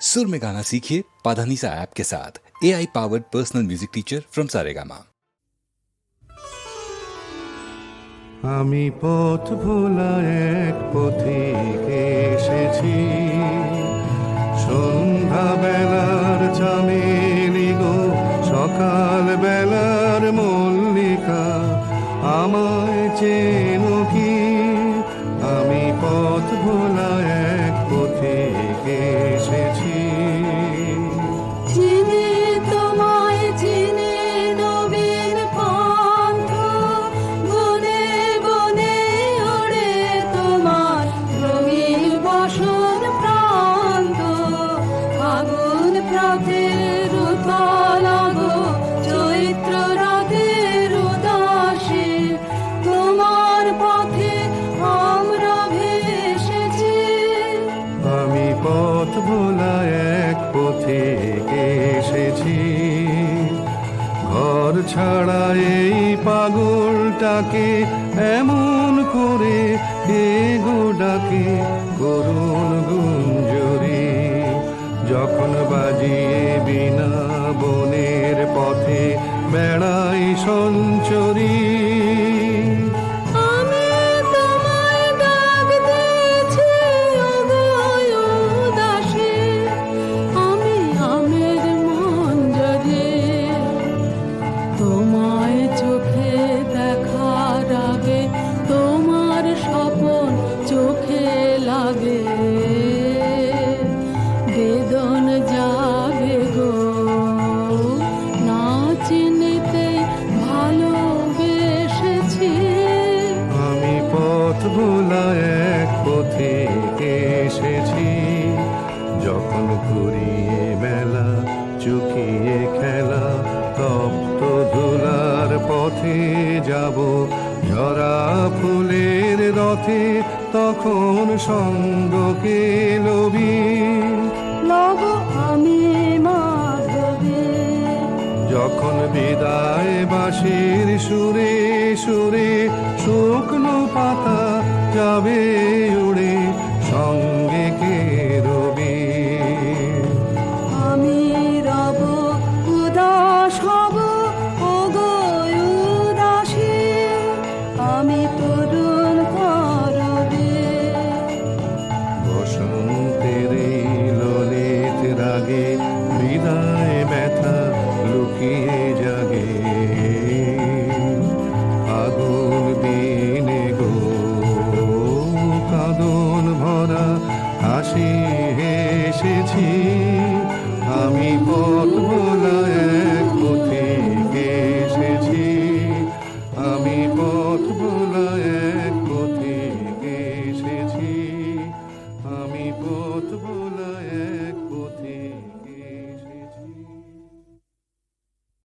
सुर में गाना सीखिए पाधानीसा ऐप के साथ A I powered personal music teacher from Saregama আমি পথ ভোলা এক পথিক এসেছি সন্ধ্যা বেলার চামেলি গো সকাল বেলার মল্লিকা আমায় চেনো কি ঘর ছাড়া এই পাগলটাকে এমন করে কে গো ডাকে করুণ গুঞ্জরি। যখন বাজিয়ে বিনা বনের পথে বেড়াই সঞ্চরী যখন ঘুরিয়ে মেলা চুকিয়ে খেলা তপ্ত ধুলার পথে যাব। ঝরা ফুলের রথে তখন সঙ্গ কে লবি লব আমি যখন বিদায় বাঁশির সুরে সুরে শুকনো পাতা যাবে হাসি হেসেছি আমি পথ ভোলা এক এসেছি। আমি পথ ভোলা এক এসেছি। আমি পথ ভোলা এক